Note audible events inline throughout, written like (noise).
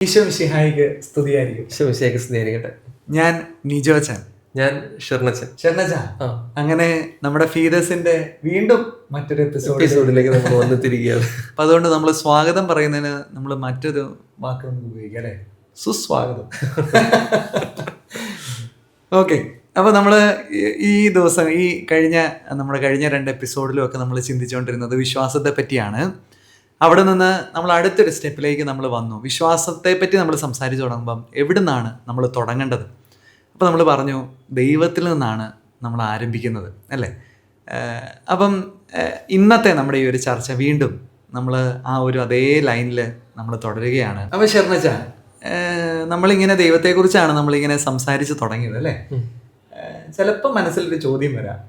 ഈശോ മിശിഹായിക്ക് സ്തുതിയായിരിക്കും. ശമിശേഖർ സ്നേഹിക്കട്ടെ ഞാൻ നിജോച്ചൻ ഞാൻ ഷെർണച്ചൻ. ആ. അങ്ങനെ നമ്മുടെ ഫീതേഴ്സിന്റെ വീണ്ടും മറ്റൊരു എപ്പിസോഡ് എപ്പിസോഡിലേക്ക് നമ്മൾ വന്നെത്തിരിക്കുകയാണ് അപ്പൊ അതുകൊണ്ട് നമ്മൾ സ്വാഗതം പറയുന്നതിന് നമ്മൾ മറ്റൊരു വാക്ക് നമുക്ക് ഉപയോഗിക്കാം അല്ലേ? സുസ്വാഗതം. ഓക്കെ അപ്പൊ നമ്മൾ ഈ ദിവസം ഈ കഴിഞ്ഞ നമ്മുടെ കഴിഞ്ഞ രണ്ട് എപ്പിസോഡിലും ഒക്കെ നമ്മൾ ചിന്തിച്ചുകൊണ്ടിരുന്നത് വിശ്വാസത്തെ പറ്റിയാണ് അവിടെ നിന്ന് നമ്മൾ അടുത്തൊരു സ്റ്റെപ്പിലേക്ക് നമ്മൾ വന്നു. വിശ്വാസത്തെ പറ്റി നമ്മൾ സംസാരിച്ചു തുടങ്ങുമ്പം എവിടെ നിന്നാണ് നമ്മൾ തുടങ്ങേണ്ടത്? അപ്പോൾ നമ്മൾ പറഞ്ഞു ദൈവത്തിൽ നിന്നാണ് നമ്മൾ ആരംഭിക്കുന്നത് അല്ലേ? അപ്പം ഇന്നത്തെ നമ്മുടെ ഈ ഒരു ചർച്ച വീണ്ടും നമ്മൾ ആ ഒരു അതേ ലൈനിൽ നമ്മൾ തുടരുകയാണ്. അപ്പോൾ ശർണച്ച നമ്മളിങ്ങനെ ദൈവത്തെക്കുറിച്ചാണ് നമ്മളിങ്ങനെ സംസാരിച്ച് തുടങ്ങിയത് അല്ലേ? ചിലപ്പോൾ മനസ്സിലൊരു ചോദ്യം വരാം.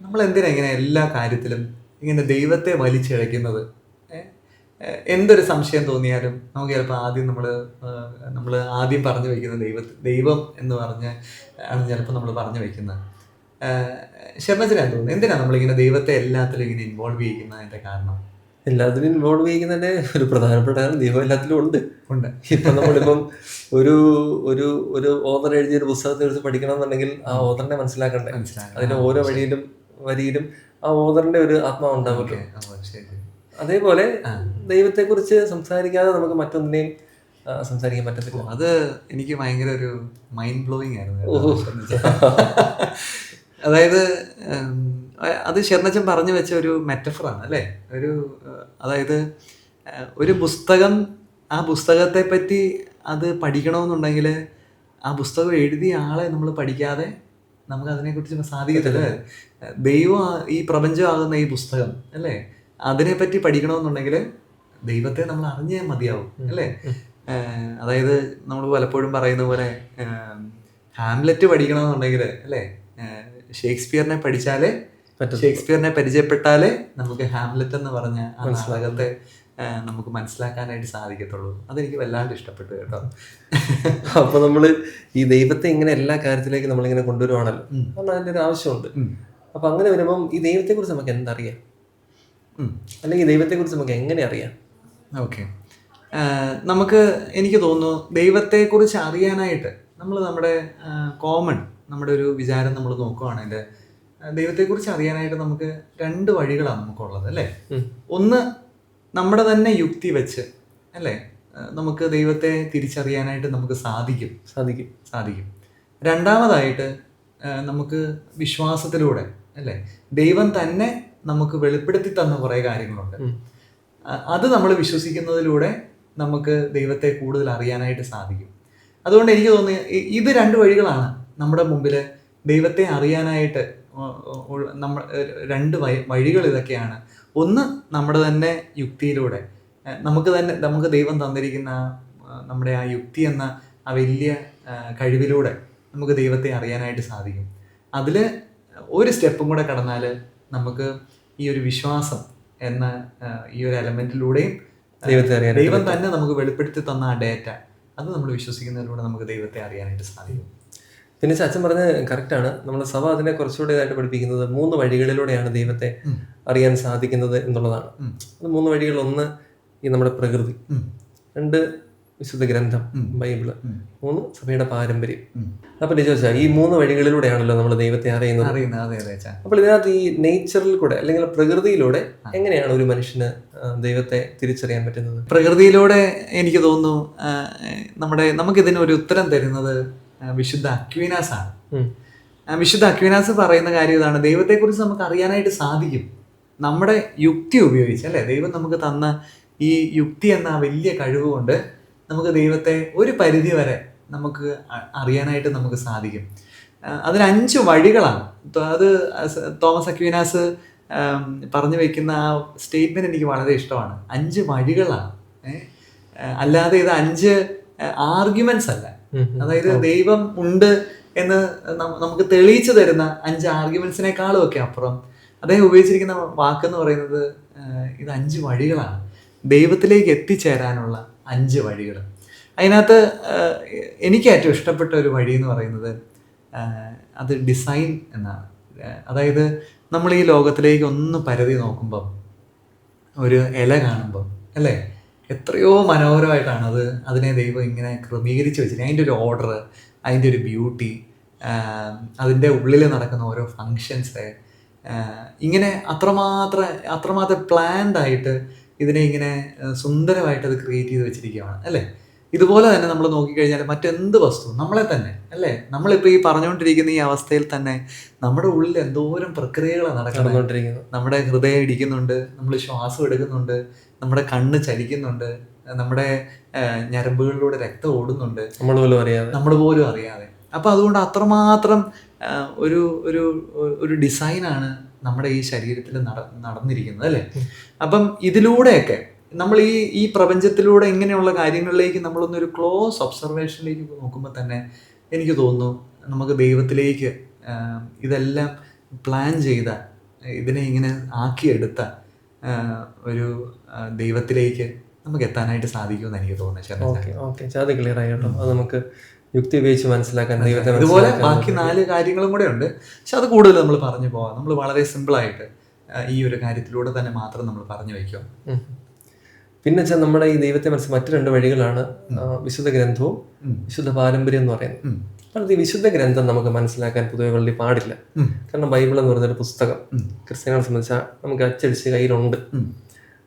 നമ്മൾ എന്തിനാ ഇങ്ങനെ എല്ലാ കാര്യത്തിലും ഇങ്ങനെ ദൈവത്തെ വലിച്ചിഴയ്ക്കുന്നത്? എന്തൊരു സംശയം തോന്നിയാലും നമുക്ക് ചിലപ്പോൾ ആദ്യം നമ്മൾ നമ്മൾ ആദ്യം പറഞ്ഞു വയ്ക്കുന്ന ദൈവ ദൈവം എന്ന് പറഞ്ഞ് ആണ് ചിലപ്പോൾ നമ്മൾ പറഞ്ഞു വയ്ക്കുന്നത് എന്ന് തോന്നുന്നത് എന്തിനാണ് നമ്മളിങ്ങനെ ദൈവത്തെ എല്ലാത്തിലും ഇങ്ങനെ ഇൻവോൾവ് ചെയ്യിക്കുന്നതിന്റെ കാരണം? എല്ലാത്തിലും ഇൻവോൾവ് ചെയ്യിക്കുന്നതിന്റെ ഒരു പ്രധാനപ്പെട്ട കാരണം ദൈവം എല്ലാത്തിലും ഉണ്ട്. ഉണ്ട്. ഇപ്പം നമ്മളിപ്പം ഒരു ഒരു ഒരു ഓതർ എഴുതിയ ഒരു പുസ്തകത്തെ കുറിച്ച് പഠിക്കണമെന്നുണ്ടെങ്കിൽ ആ ഓതറിനെ മനസ്സിലാക്കണ്ടേ? മനസ്സിലാക്കാം അതിന്റെ ഓരോ വഴിയിലും വരിയിലും ആ ഓതറിന്റെ ഒരു ആത്മാവ് ഉണ്ടാവുമല്ലോ. അതേപോലെ. ദൈവത്തെ കുറിച്ച് സംസാരിക്കാതെ നമുക്ക് മറ്റൊന്നിനെയും സംസാരിക്കാൻ പറ്റത്തില്ല. അത് എനിക്ക് ഭയങ്കര ഒരു മൈൻഡ് ബ്ലോയിങ് ആയിരുന്നു. അതായത് അത് ശരണച്ചൻ പറഞ്ഞു വെച്ച ഒരു മെറ്റഫറാണ് അല്ലേ? ഒരു അതായത് ഒരു പുസ്തകം ആ പുസ്തകത്തെ പറ്റി അത് പഠിക്കണമെന്നുണ്ടെങ്കിൽ ആ പുസ്തകം എഴുതിയ ആളെ നമ്മൾ പഠിക്കാതെ നമുക്ക് അതിനെക്കുറിച്ച് സാധിക്കത്തില്ല ദൈവം ഈ പ്രപഞ്ചമാകുന്ന ഈ പുസ്തകം അല്ലേ? അതിനെപ്പറ്റി പഠിക്കണമെന്നുണ്ടെങ്കിൽ ദൈവത്തെ നമ്മൾ അറിഞ്ഞേ മതിയാവും അല്ലേ? അതായത് നമ്മൾ പലപ്പോഴും പറയുന്ന പോലെ ഹാംലെറ്റ് പഠിക്കണമെന്നുണ്ടെങ്കിൽ അല്ലേ? ഷേക്സ്പിയറിനെ പഠിച്ചാലേ ഷേക്സ്പിയറിനെ പരിചയപ്പെട്ടാലേ നമുക്ക് ഹാംലെറ്റ് എന്ന് പറഞ്ഞ ആ നാടകത്തെ നമുക്ക് മനസ്സിലാക്കാനായിട്ട് സാധിക്കത്തുള്ളൂ. അതെനിക്ക് വല്ലാണ്ട് ഇഷ്ടപ്പെട്ടു കേട്ടോ. അപ്പൊ നമ്മൾ ഈ ദൈവത്തെ ഇങ്ങനെ എല്ലാ കാര്യത്തിലേക്ക് നമ്മളിങ്ങനെ കൊണ്ടുവരുവാണല്ലോ. അതിന്റെ ഒരു ആവശ്യമുണ്ട്. അപ്പൊ അങ്ങനെ വരുമ്പം ഈ ദൈവത്തെ കുറിച്ച് നമുക്ക് എന്തറിയാം. അല്ലെങ്കിൽ ദൈവത്തെ കുറിച്ച് നമുക്ക് എങ്ങനെ അറിയാം? ഓക്കെ. നമുക്ക് എനിക്ക് തോന്നുന്നു ദൈവത്തെക്കുറിച്ച് അറിയാനായിട്ട് നമ്മൾ നമ്മുടെ കോമൺ നമ്മുടെ ഒരു വിചാരം നമ്മൾ നോക്കുകയാണെങ്കിൽ ദൈവത്തെ ദൈവത്തെക്കുറിച്ച് അറിയാനായിട്ട് നമുക്ക് രണ്ട് വഴികളാണ് നമുക്കുള്ളത് അല്ലേ? ഒന്ന് നമ്മുടെ തന്നെ യുക്തി വെച്ച് അല്ലേ? നമുക്ക് ദൈവത്തെ തിരിച്ചറിയാനായിട്ട് നമുക്ക് സാധിക്കും. സാധിക്കും. സാധിക്കും. രണ്ടാമതായിട്ട് നമുക്ക് വിശ്വാസത്തിലൂടെ അല്ലേ? ദൈവം തന്നെ നമുക്ക് വെളിപ്പെടുത്തി തന്ന കുറേ കാര്യങ്ങളുണ്ട്. അത് നമ്മൾ വിശ്വസിക്കുന്നതിലൂടെ നമുക്ക് ദൈവത്തെ കൂടുതൽ അറിയാനായിട്ട് സാധിക്കും. അതുകൊണ്ട് എനിക്ക് തോന്നി ഇത് രണ്ട് വഴികളാണ് നമ്മുടെ മുമ്പിൽ ദൈവത്തെ അറിയാനായിട്ട് നമ്മൾ രണ്ട് വഴി- വഴികൾ ഇതൊക്കെയാണ്. ഒന്ന് നമ്മുടെ തന്നെ യുക്തിയിലൂടെ. നമുക്ക് തന്നെ നമുക്ക് ദൈവം തന്നിരിക്കുന്ന നമ്മുടെ ആ യുക്തി എന്ന ആ വലിയ കഴിവിലൂടെ നമുക്ക് ദൈവത്തെ അറിയാനായിട്ട് സാധിക്കും. അതിൽ ഒരു സ്റ്റെപ്പും കൂടെ കടന്നാൽ നമുക്ക് ഈ ഒരു വിശ്വാസം എന്ന ഈ ഒരു എലമെന്റിലൂടെയും ദൈവത്തെ ദൈവം തന്നെ നമുക്ക് വെളിപ്പെടുത്തി തന്ന ആ ഡേറ്റ അത് നമ്മൾ വിശ്വസിക്കുന്നതിലൂടെ നമുക്ക് ദൈവത്തെ അറിയാനായിട്ട് സാധിക്കും. പിന്നെ അച്ഛൻ പറഞ്ഞ കറക്റ്റാണ് നമ്മുടെ സഭ അതിനെ കുറച്ചുകൂടെ ഇതായിട്ട് പഠിപ്പിക്കുന്നത് മൂന്ന് വഴികളിലൂടെയാണ് ദൈവത്തെ അറിയാൻ സാധിക്കുന്നത് എന്നുള്ളതാണ്. അത് മൂന്ന് വഴികൾ ഒന്ന് ഈ നമ്മുടെ പ്രകൃതി. രണ്ട് വിശുദ്ധ ഗ്രന്ഥം. ബൈബിൾ മൂന്ന് സഭയുടെ പാരമ്പര്യം. അപ്പൊ ചോദിച്ചാൽ ഈ മൂന്ന് വഴികളിലൂടെയാണല്ലോ നമ്മൾ ദൈവത്തെ അറിയുന്നത്. അപ്പോൾ ഇതിനകത്ത് ഈ നേച്ചറിൽ കൂടെ അല്ലെങ്കിൽ പ്രകൃതിയിലൂടെ എങ്ങനെയാണ് ഒരു മനുഷ്യന് ദൈവത്തെ തിരിച്ചറിയാൻ പറ്റുന്നത്? പ്രകൃതിയിലൂടെ എനിക്ക് തോന്നുന്നു നമ്മുടെ നമുക്ക് ഇതിന് ഒരു ഉത്തരം തരുന്നത് വിശുദ്ധ അക്വിനാസ് ആണ്. വിശുദ്ധ അക്വിനാസ് പറയുന്ന കാര്യം ഇതാണ്. ദൈവത്തെക്കുറിച്ച് നമുക്ക് അറിയാനായിട്ട് സാധിക്കും. നമ്മുടെ യുക്തി ഉപയോഗിച്ച് അല്ലേ? ദൈവം നമുക്ക് തന്ന ഈ യുക്തി എന്ന വലിയ കഴിവ് കൊണ്ട് നമുക്ക് ദൈവത്തെ ഒരു പരിധി വരെ നമുക്ക് അറിയാനായിട്ട് നമുക്ക് സാധിക്കും. അതിന് അഞ്ച് വഴികളാണ്. അത് തോമസ് അക്വിനാസ് പറഞ്ഞു വെക്കുന്ന ആ സ്റ്റേറ്റ്മെന്റ് എനിക്ക് വളരെ ഇഷ്ടമാണ്. അഞ്ച് വഴികളാണ്. അല്ലാതെ ഇത് അഞ്ച് ആർഗ്യുമെന്റ്സ് അല്ല. അതായത് ദൈവം ഉണ്ട് എന്ന് നമുക്ക് തെളിയിച്ചു തരുന്ന അഞ്ച് ആർഗ്യുമെന്റ്സിനേക്കാളും ഒക്കെ അപ്പുറം. അദ്ദേഹം ഉപയോഗിച്ചിരിക്കുന്ന വാക്കെന്ന് പറയുന്നത് ഇത് അഞ്ച് വഴികളാണ്. ദൈവത്തിലേക്ക് എത്തിച്ചേരാനുള്ള അഞ്ച് വഴികൾ. അതിനകത്ത് എനിക്ക് ഏറ്റവും ഇഷ്ടപ്പെട്ട ഒരു വഴി എന്ന് പറയുന്നത് അത് ഡിസൈൻ എന്നാണ്. അതായത് നമ്മൾ ഈ ലോകത്തിലേക്ക് ഒന്ന് പരതി നോക്കുമ്പം ഒരു ഇല കാണുമ്പം അല്ലേ? എത്രയോ മനോഹരമായിട്ടാണ് അത് അതിനെ ദൈവം ഇങ്ങനെ ക്രമീകരിച്ച് വെച്ചിരിക്കുന്നത്. അതിന്റെ ഒരു ഓർഡർ അതിന്റെ ഒരു ബ്യൂട്ടി അതിന്റെ ഉള്ളിൽ നടക്കുന്ന ഓരോ ഫങ്ഷൻസ് ഇങ്ങനെ അത്രമാത്രം അത്രമാത്രം പ്ലാൻഡ് ആയിട്ട് ഇതിനെ ഇങ്ങനെ സുന്ദരമായിട്ട് അത് ക്രിയേറ്റ് ചെയ്ത് വെച്ചിരിക്കുകയാണ് അല്ലേ? ഇതുപോലെ തന്നെ നമ്മൾ നോക്കിക്കഴിഞ്ഞാൽ മറ്റെന്ത് വസ്തു നമ്മളെ തന്നെ അല്ലേ? നമ്മളിപ്പോൾ ഈ പറഞ്ഞുകൊണ്ടിരിക്കുന്ന ഈ അവസ്ഥയിൽ തന്നെ നമ്മുടെ ഉള്ളിൽ എന്തോരം പ്രക്രിയകളാണ് നടക്കുന്നത്. നമ്മുടെ ഹൃദയം ഇടിക്കുന്നുണ്ട് നമ്മൾ ശ്വാസം എടുക്കുന്നുണ്ട് നമ്മുടെ കണ്ണ് ചലിക്കുന്നുണ്ട് നമ്മുടെ ഞരമ്പുകളിലൂടെ രക്തം ഓടുന്നുണ്ട്. നമ്മൾ പോലും അറിയാതെ. നമ്മൾ പോലും അറിയാതെ. അപ്പോൾ അതുകൊണ്ട് അത്രമാത്രം ഒരു ഒരു ഒരു ഡിസൈനാണ് നമ്മുടെ ഈ ശരീരത്തിൽ നട നടന്നിരിക്കുന്നത് അല്ലേ? അപ്പം ഇതിലൂടെയൊക്കെ നമ്മൾ ഈ ഈ പ്രപഞ്ചത്തിലൂടെ ഇങ്ങനെയുള്ള കാര്യങ്ങളിലേക്ക് നമ്മളൊന്നൊരു ക്ലോസ് ഒബ്സർവേഷനിലേക്ക് നോക്കുമ്പോൾ തന്നെ എനിക്ക് തോന്നുന്നു നമുക്ക് ദൈവത്തിലേക്ക് ഇതെല്ലാം പ്ലാൻ ചെയ്ത ഇതിനെ ഇങ്ങനെ ആക്കിയെടുത്ത ഒരു ദൈവത്തിലേക്ക് നമുക്ക് എത്താനായിട്ട് സാധിക്കുമെന്ന് എനിക്ക് തോന്നുന്നു ഓക്കെ ഓക്കെ. അത് ക്ലിയർ ആയിട്ടോ അത് നമുക്ക് യുക്തി ഉപയോഗിച്ച് മനസ്സിലാക്കാൻ ദൈവത്തെ ഇതുപോലെ ബാക്കി നാല് കാര്യങ്ങളും കൂടെ ഉണ്ട്. പക്ഷെ അത് കൂടുതൽ നമ്മൾ പറഞ്ഞു പോവാം. നമ്മൾ വളരെ സിമ്പിളായിട്ട് ഈ ഒരു കാര്യത്തിലൂടെ തന്നെ മാത്രം നമ്മൾ പറഞ്ഞു വയ്ക്കും. പിന്നെ വെച്ചാൽ നമ്മുടെ ഈ ദൈവത്തെ മനസ്സിൽ മറ്റു രണ്ട് വഴികളാണ് വിശുദ്ധ ഗ്രന്ഥവും വിശുദ്ധ പാരമ്പര്യം എന്ന് പറയുന്നത്. അപ്പോൾ കാരണം ഈ വിശുദ്ധ ഗ്രന്ഥം നമുക്ക് മനസ്സിലാക്കാൻ പൊതുവെ വെള്ളി പാടില്ല. കാരണം ബൈബിൾ എന്ന് പറയുന്നൊരു പുസ്തകം. ക്രിസ്ത്യാനികളെ സംബന്ധിച്ചാൽ നമുക്ക് അച്ചടിച്ച് കയ്യിലുണ്ട്.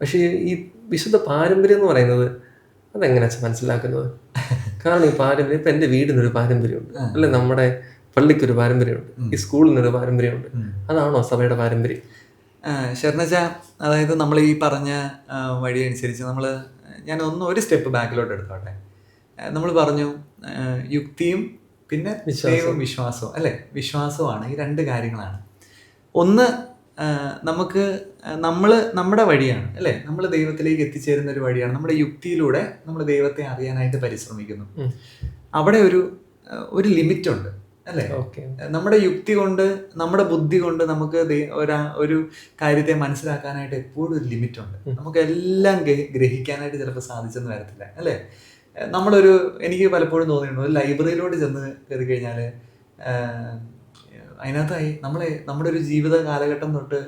പക്ഷേ ഈ വിശുദ്ധ പാരമ്പര്യം എന്ന് പറയുന്നത് അതെങ്ങനെയാ വെച്ചാൽ മനസ്സിലാക്കുന്നത്? കാരണം ഈ പാരമ്പര്യം ഇപ്പം എന്റെ വീടിനൊരു പാരമ്പര്യമുണ്ട്. അല്ലെ നമ്മുടെ പള്ളിക്കൊരു പാരമ്പര്യമുണ്ട്. ഈ സ്കൂളിനൊരു പാരമ്പര്യമുണ്ട്. അതാണോ സഭയുടെ പാരമ്പര്യം? ഷെർണജ അതായത് നമ്മൾ ഈ പറഞ്ഞ വഴി അനുസരിച്ച് നമ്മൾ ഞാൻ ഒന്ന് ഒരു സ്റ്റെപ്പ് ബാക്കിലോട്ട് എടുത്തോട്ടെ. നമ്മൾ പറഞ്ഞു യുക്തിയും പിന്നെ ദൈവം വിശ്വാസവും അല്ലേ? വിശ്വാസവുമാണ് ഈ രണ്ട് കാര്യങ്ങളാണ്. ഒന്ന് നമുക്ക് നമ്മൾ നമ്മുടെ വഴിയാണ് അല്ലേ? നമ്മൾ ദൈവത്തിലേക്ക് എത്തിച്ചേരുന്ന ഒരു വഴിയാണ്. നമ്മുടെ യുക്തിയിലൂടെ നമ്മൾ ദൈവത്തെ അറിയാനായിട്ട് പരിശ്രമിക്കുന്നു. അവിടെ ഒരു ഒരു ലിമിറ്റ് ഉണ്ട് അല്ലേ നമ്മുടെ യുക്തി കൊണ്ട് നമ്മുടെ ബുദ്ധി കൊണ്ട് നമുക്ക് ഒരാ ഒരു കാര്യത്തെ മനസ്സിലാക്കാനായിട്ട് എപ്പോഴും ഒരു ലിമിറ്റ് ഉണ്ട് നമുക്ക് എല്ലാം ഗ്രഹി- ഗ്രഹിക്കാനായിട്ട് ചിലപ്പോൾ സാധിച്ചെന്ന് വരത്തില്ല അല്ലേ? നമ്മളൊരു എനിക്ക് പലപ്പോഴും തോന്നിയിട്ടുണ്ട് ഒരു ലൈബ്രറിയിലോട്ട് ചെന്ന് കയറി കഴിഞ്ഞാൽ അതിനകത്തായി നമ്മളെ നമ്മുടെ ഒരു ജീവിത കാലഘട്ടം തൊട്ട്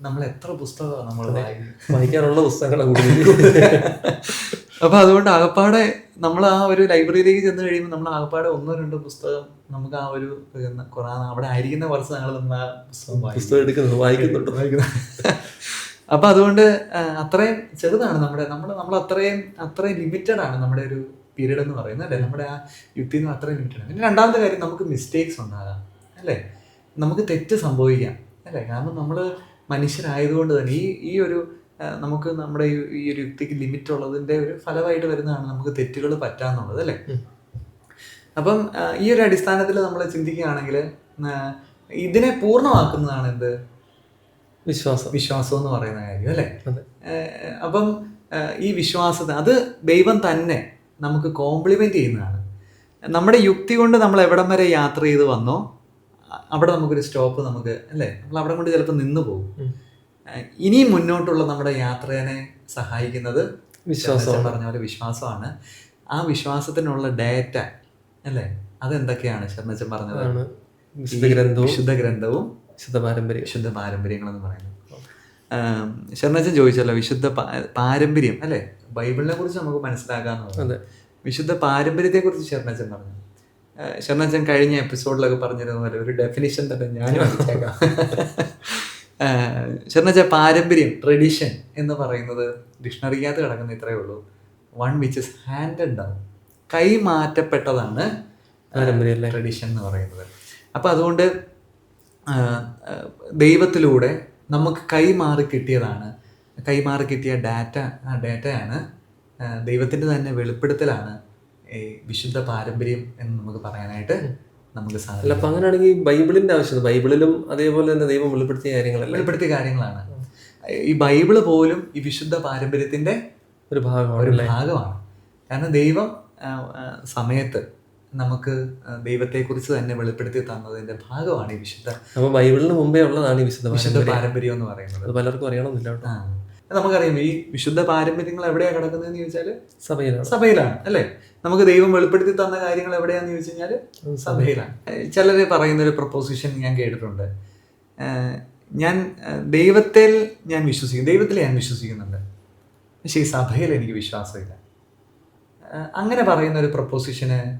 നമ്മൾ എത്ര പുസ്തകമാണ് നമ്മൾ വായിക്കാറുള്ള വായിക്കാനുള്ള പുസ്തകങ്ങളെ കൂടുതൽ. (laughs) അപ്പൊ അതുകൊണ്ട് ആകപ്പാടെ നമ്മൾ ആ ഒരു ലൈബ്രറിയിലേക്ക് ചെന്ന് കഴിയുമ്പോൾ നമ്മൾ ആകപ്പാടെ ഒന്നോ രണ്ടോ പുസ്തകം നമുക്ക് ആ ഒരു പിന്നെ അവിടെ ആയിരിക്കുന്ന കുറച്ച് ഞങ്ങൾ നമ്മൾ ആ പുസ്തകം വായിക്കും. പുസ്തകം എടുക്കുന്നത് വായിക്കുന്നുണ്ട് (laughs) അപ്പൊ അതുകൊണ്ട് അത്രയും ചെറുതാണ് നമ്മുടെ നമ്മൾ നമ്മൾ അത്രയും അത്രയും ലിമിറ്റഡ് ആണ് നമ്മുടെ ഒരു പീരീഡ് എന്ന് പറയുന്നത് അല്ലേ? നമ്മുടെ ആ യുക്തി എന്ന് അത്രയും ലിമിറ്റഡ് ആണ്. പിന്നെ രണ്ടാമത്തെ കാര്യം നമുക്ക് മിസ്റ്റേക്സ് ഉണ്ടാകാം അല്ലേ? നമുക്ക് തെറ്റ് സംഭവിക്കാം. അല്ലേ? കാരണം നമ്മൾ മനുഷ്യരായതുകൊണ്ട് തന്നെ ഈ ഈ ഒരു നമുക്ക് നമ്മുടെ ഈ- ഒരു യുക്തിക്ക് ലിമിറ്റ് ഉള്ളതിന്റെ ഒരു ഫലമായിട്ട് വരുന്നതാണ് നമുക്ക് തെറ്റുകൾ പറ്റാന്നുള്ളത് അല്ലേ. അപ്പം ഈ ഒരു അടിസ്ഥാനത്തിൽ നമ്മൾ ചിന്തിക്കുകയാണെങ്കിൽ ഇതിനെ പൂർണമാക്കുന്നതാണ് എന്ത്? വിശ്വാസം. വിശ്വാസം എന്ന് പറയുന്ന കാര്യം അല്ലേ? അപ്പം ഈ വിശ്വാസത്തെ അത് ദൈവം തന്നെ നമുക്ക് കോംപ്ലിമെന്റ് ചെയ്യുന്നതാണ്. നമ്മുടെ യുക്തി കൊണ്ട് നമ്മൾ എവിടം വരെ യാത്ര ചെയ്ത് വന്നോ അവിടെ നമുക്കൊരു സ്റ്റോപ്പ് നമുക്ക് അല്ലേ? നമ്മൾ അവിടെ കൊണ്ട് ചിലപ്പോൾ നിന്ന് പോകും. ഇനി ഇനിയും മുന്നോട്ടുള്ള നമ്മുടെ യാത്രയെ സഹായിക്കുന്നത് വിശ്വാസം പറഞ്ഞ പോലെ വിശ്വാസമാണ്. ആ വിശ്വാസത്തിനുള്ള ഡേറ്റ അല്ലേ? അതെന്തൊക്കെയാണ് ശർമ്മച്ചൻ പറഞ്ഞത്? വിശുദ്ധ ഗ്രന്ഥവും വിശുദ്ധ ഗ്രന്ഥവും വിശുദ്ധ പാരമ്പര്യം വിശുദ്ധ പാരമ്പര്യങ്ങളെന്ന് പറയുന്നത്. ശരണച്ചൻ ചോദിച്ചല്ലോ വിശുദ്ധ പാരമ്പര്യം അല്ലേ? ബൈബിളിനെ കുറിച്ച് നമുക്ക് മനസ്സിലാക്കാന്ന് വിശുദ്ധ പാരമ്പര്യത്തെ കുറിച്ച് ശരണച്ചൻ പറഞ്ഞു. ഏഹ് ശരണച്ചൻ കഴിഞ്ഞ എപ്പിസോഡിലൊക്കെ പറഞ്ഞിരുന്ന പോലെ ഒരു ഡെഫിനിഷൻ തന്നെ ഞാനും അടിച്ചേക്കാം ശരണച്ച പാരമ്പര്യം ട്രഡീഷൻ എന്ന് പറയുന്നത് ഡിക്ഷണറിക്കകത്ത് കിടക്കുന്ന ഇത്രയേ ഉള്ളൂ. One which is hand down കൈമാറ്റപ്പെട്ടതാണ് tradition എന്ന് പറയുന്നത്. അപ്പം അതുകൊണ്ട് ദൈവത്തിലൂടെ നമുക്ക് കൈമാറി കിട്ടിയതാണ്. കൈമാറി കിട്ടിയ ഡാറ്റ ആ ഡാറ്റയാണ് ദൈവത്തിന്റെ തന്നെ വെളിപ്പെടുത്തലാണ് വിശുദ്ധ പാരമ്പര്യം എന്ന് നമുക്ക് പറയാനായിട്ട് നമുക്ക് സാധിക്കും. അപ്പൊ അങ്ങനെയാണെങ്കിൽ ബൈബിളിന്റെ ആവശ്യം ബൈബിളിലും അതേപോലെ തന്നെ ദൈവം വെളിപ്പെടുത്തിയ കാര്യങ്ങൾ വെളിപ്പെടുത്തിയ കാര്യങ്ങളാണ്. ഈ ബൈബിൾ പോലും ഈ വിശുദ്ധ പാരമ്പര്യത്തിന്റെ ഒരു ഭാഗമാണ് ഒരു ഭാഗമാണ്. കാരണം ദൈവം സമയത്ത് നമുക്ക് ദൈവത്തെ ദൈവത്തെക്കുറിച്ച് തന്നെ വെളിപ്പെടുത്തി തന്നതിന്റെ ഭാഗമാണ് ഈ വിശുദ്ധ അപ്പോൾ ബൈബിളിന് മുമ്പേ ഉള്ളതാണ് ഈ വിശുദ്ധ വിശുദ്ധ പാരമ്പര്യം. എന്ന് പറയുന്നത്. അത് പലർക്കും അറിയണമെന്നില്ല നമുക്കറിയാം ഈ വിശുദ്ധ പാരമ്പര്യങ്ങൾ എവിടെയാണ് കിടക്കുന്നതെന്ന് ചോദിച്ചാൽ സഭയിലാണ്. സഭയിലാണ് അല്ലേ? നമുക്ക് ദൈവം വെളിപ്പെടുത്തി തന്ന കാര്യങ്ങൾ എവിടെയാന്ന് ചോദിച്ചു കഴിഞ്ഞാൽ സഭയിലാണ്. ചിലർ പറയുന്ന ഒരു പ്രപ്പോസിഷൻ ഞാൻ കേട്ടിട്ടുണ്ട്. ഞാൻ ദൈവത്തിൽ ഞാൻ വിശ്വസിക്കും. ദൈവത്തിൽ ഞാൻ വിശ്വസിക്കുന്നുണ്ട്. പക്ഷേ ഈ സഭയിൽ എനിക്ക് വിശ്വാസമില്ല. അങ്ങനെ പറയുന്ന ഒരു പ്രപ്പോസിഷന്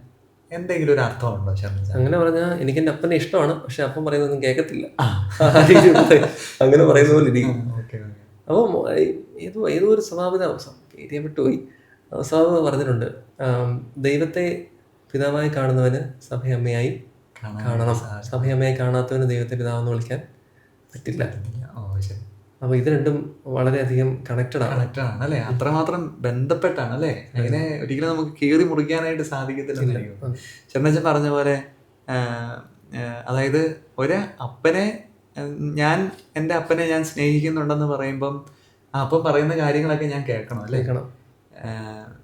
എന്തെങ്കിലും ഒരു അർത്ഥമുണ്ടോ ശർമ്മ അങ്ങനെ പറഞ്ഞാൽ എനിക്ക് എന്റെ അപ്പനെ ഇഷ്ടമാണ്. പക്ഷെ അപ്പൻ പറയുന്നതൊന്നും കേൾക്കത്തില്ല അങ്ങനെ പറയുന്ന പോലെ ഇരിക്കും. അപ്പം ഏതോ ഏതോ ഒരു സ്വഭാവത ഏരിയ വിട്ടുപോയി. സ്വഭാവത പറഞ്ഞിട്ടുണ്ട് ദൈവത്തെ പിതാവായി കാണുന്നവന് സഭയമ്മയായി കാണണം. സഭയമ്മയായി കാണാത്തവന് ദൈവത്തെ പിതാവെന്ന് വിളിക്കാൻ പറ്റില്ല. അപ്പൊ ഇത് രണ്ടും വളരെയധികം കണക്റ്റഡ് ആണ്. കണക്റ്റഡ് ആണ് അല്ലെ? അത്രമാത്രം ബന്ധപ്പെട്ടാണ് അല്ലെ? അതിനെ ഒരിക്കലും നമുക്ക് കീറി മുറിക്കാനായിട്ട് സാധിക്കത്തില്ല ചെന്നച്ചൻ പറഞ്ഞ പോലെ അതായത് ഒരു അപ്പനെ ഞാൻ എന്റെ അപ്പനെ ഞാൻ സ്നേഹിക്കുന്നുണ്ടെന്ന് പറയുമ്പം ആ അപ്പം പറയുന്ന കാര്യങ്ങളൊക്കെ ഞാൻ കേൾക്കണം അല്ലേ? കേൾക്കണം.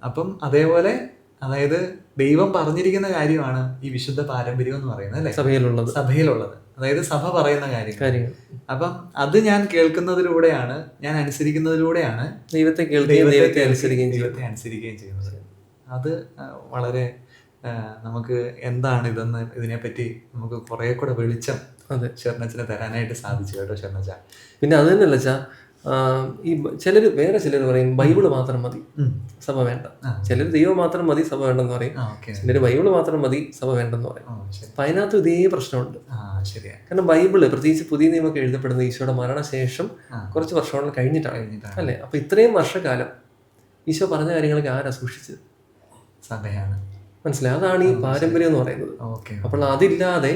അപ്പം അതേപോലെ അതായത് ദൈവം പറഞ്ഞിരിക്കുന്ന കാര്യമാണ് ഈ വിശുദ്ധ പാരമ്പര്യം എന്ന് പറയുന്നത് അല്ലേ? സഭയിലുള്ളത്. സഭയിലുള്ളത്. അതായത് സഭ പറയുന്ന കാര്യം അപ്പം അത് ഞാൻ കേൾക്കുന്നതിലൂടെയാണ് ഞാൻ അനുസരിക്കുന്നതിലൂടെയാണ് ദൈവത്തെ ദൈവത്തെ അനുസരിക്കുകയും ദൈവത്തെ അനുസരിക്കുകയും ചെയ്യുന്നത്. അത് വളരെ നമുക്ക് എന്താണ് ഇതെന്ന് ഇതിനെപ്പറ്റി നമുക്ക് കുറെ കൂടെ വെളിച്ചം അതെ. ഷെർണച്ചന് തരാനായിട്ട് സാധിച്ചു കേട്ടോ ഷെർണച്ച. പിന്നെ അത് തന്നെയല്ല വെച്ചാ ഈ ചിലർ വേറെ ചിലർ പറയും ബൈബിൾ മാത്രം മതി സഭ വേണ്ട. ചിലർ ദൈവം മാത്രം മതി സഭ വേണ്ടെന്ന് പറയും. ചിലർ ബൈബിൾ മാത്രം മതി സഭ വേണ്ടെന്ന് പറയും. അപ്പൊ അതിനകത്ത് ഇതേ പ്രശ്നമുണ്ട്. കാരണം ബൈബിൾ പ്രത്യേകിച്ച് പുതിയ നിയമമൊക്കെ എഴുതപ്പെടുന്നത് ഈശോയുടെ മരണശേഷം കുറച്ച് വർഷങ്ങൾ കഴിഞ്ഞിട്ടാണ്. അല്ലെ? അപ്പൊ ഇത്രയും വർഷക്കാലം ഈശോ പറഞ്ഞ കാര്യങ്ങളൊക്കെ ആരാ സൂക്ഷിച്ചത്? സഭയാണ്. മനസ്സിലായി? അതാണ് ഈ പാരമ്പര്യം എന്ന് പറയുന്നത്. അപ്പോൾ അതില്ലാതെ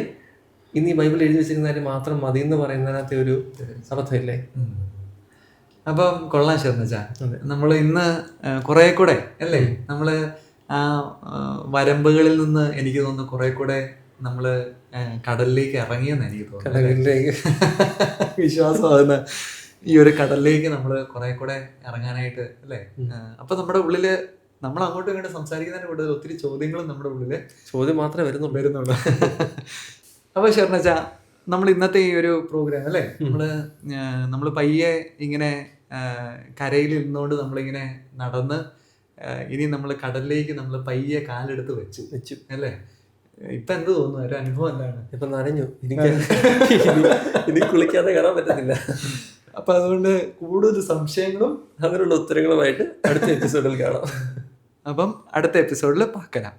ഇനി ഈ ബൈബിൾ എഴുതി വെച്ചിരുന്ന കാര്യം മാത്രം മതി എന്ന് പറയുന്നതിനകത്തെ ഒരു അബദ്ധമില്ലേ? അപ്പം കൊള്ളാം ഷെർണച്ച നമ്മൾ ഇന്ന് കുറെ കൂടെ അല്ലേ? നമ്മൾ ആ വരമ്പുകളിൽ നിന്ന് എനിക്ക് തോന്നുന്നു കുറെ കൂടെ നമ്മൾ കടലിലേക്ക് ഇറങ്ങിയെന്ന് എനിക്ക് തോന്നുന്നു കടലിലേക്ക്. (laughs) വിശ്വാസമാകുന്ന ഈ ഒരു കടലിലേക്ക് നമ്മൾ കുറെ കൂടെ ഇറങ്ങാനായിട്ട് അല്ലേ? അപ്പൊ നമ്മുടെ ഉള്ളിൽ നമ്മൾ അങ്ങോട്ടും ഇങ്ങോട്ട് സംസാരിക്കുന്നതിന് കൂടുതൽ ഒത്തിരി ചോദ്യങ്ങളും നമ്മുടെ ഉള്ളിൽ ചോദ്യം മാത്രമേ വരുന്നുള്ളൂ. വരുന്നുള്ളൂ. (laughs) അപ്പൊ ഷെർണച്ച നമ്മൾ ഇന്നത്തെ ഈ ഒരു പ്രോഗ്രാം അല്ലേ? നമ്മൾ നമ്മൾ പയ്യെ ഇങ്ങനെ കരയിൽ ഇരുന്നുകൊണ്ട് നമ്മളിങ്ങനെ നടന്ന് ഇനി നമ്മൾ കടലിലേക്ക് നമ്മൾ പയ്യെ കാലെടുത്ത് വെച്ചു. വെച്ചു. അല്ലേ? ഇപ്പൊ എന്ത് തോന്നുന്നു? ഒരു അനുഭവം എന്താണ്? ഇപ്പൊ നനഞ്ഞു. എനിക്ക് ഇനി- ഇനി കുളിക്കാതെ കയറാൻ പറ്റത്തില്ല. അപ്പൊ അതുകൊണ്ട് കൂടുതൽ സംശയങ്ങളും അതിനുള്ള ഉത്തരങ്ങളുമായിട്ട് അടുത്ത എപ്പിസോഡിൽ കാണാം. (laughs) അപ്പം അടുത്ത എപ്പിസോഡിൽ പാക്കലാം.